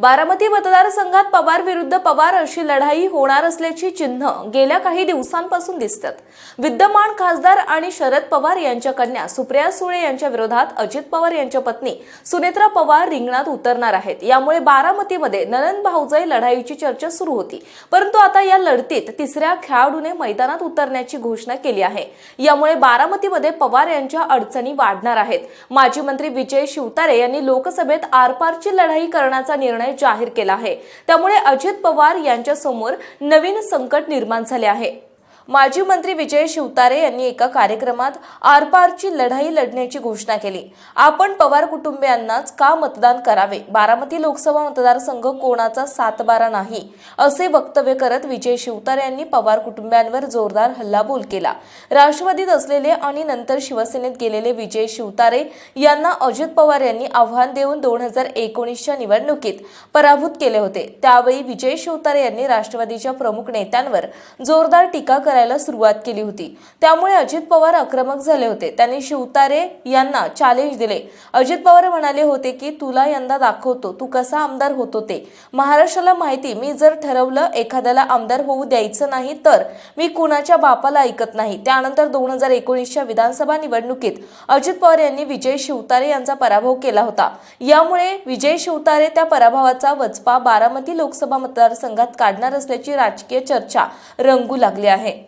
बारामती मतदारसंघात पवार विरुद्ध पवार अशी लढाई होणार असल्याची चिन्ह गेल्या काही दिवसांपासून दिसतात. विद्यमान खासदार आणि शरद पवार यांच्या कन्या सुप्रिया सुळे यांच्या विरोधात अजित पवार यांच्या पत्नी सुनेत्रा पवार रिंगणात उतरणार आहेत. यामुळे बारामतीमध्ये ननंद भाऊजाई लढाईची चर्चा सुरू होती. परंतु आता या लढतीत तिसऱ्या खेळाडूने मैदानात उतरण्याची घोषणा केली आहे. यामुळे बारामतीमध्ये पवार यांच्या अडचणी वाढणार आहेत. माजी मंत्री विजय शिवतारे यांनी लोकसभेत आरपारची लढाई करण्याचा निर्णय जाहीर केला आहे. त्यामुळे अजित पवार यांच्यासमोर नवीन संकट निर्माण झाले आहे. माजी मंत्री विजय शिवतारे यांनी एका कार्यक्रमात आरपारची लढाई लढण्याची घोषणा केली. आपण पवार कुटुंबियांनाच का मतदान करावे? बारामती लोकसभा मतदारसंघ कोणाचा सातबारा नाही? असे वक्तव्य करत विजय शिवतारे यांनी पवार कुटुंबियांवर जोरदार हल्लाबोल केला. राष्ट्रवादीत असलेले आणि नंतर शिवसेनेत गेलेले विजय शिवतारे यांना अजित पवार यांनी आव्हान देऊन दोन हजार एकोणीसच्या निवडणुकीत पराभूत केले होते. त्यावेळी विजय शिवतारे यांनी राष्ट्रवादीच्या प्रमुख नेत्यांवर जोरदार टीका करायला सुरुवात केली होती. त्यामुळे अजित पवार आक्रमक झाले होते. त्यांनी शिवतारे यांना चॅलेंज दिले. अजित पवार म्हणाले होते की तुला यंदा दाखवतो. तू कसा आमदार होत होते? महाराष्ट्राला माहिती मी जर ठरवलं एखाद्याला आमदार होऊ द्यायचं नाही तर मी कुणाच्या बापाला ऐकत नाही. त्यानंतर दोन हजार एकोणीसच्या विधानसभा निवडणुकीत अजित पवार यांनी विजय शिवतारे यांचा पराभव केला होता. यामुळे विजय शिवतारे त्या पराभवाचा वचपा बारामती लोकसभा मतदारसंघात काढणार असल्याची राजकीय चर्चा रंगू लागली आहे.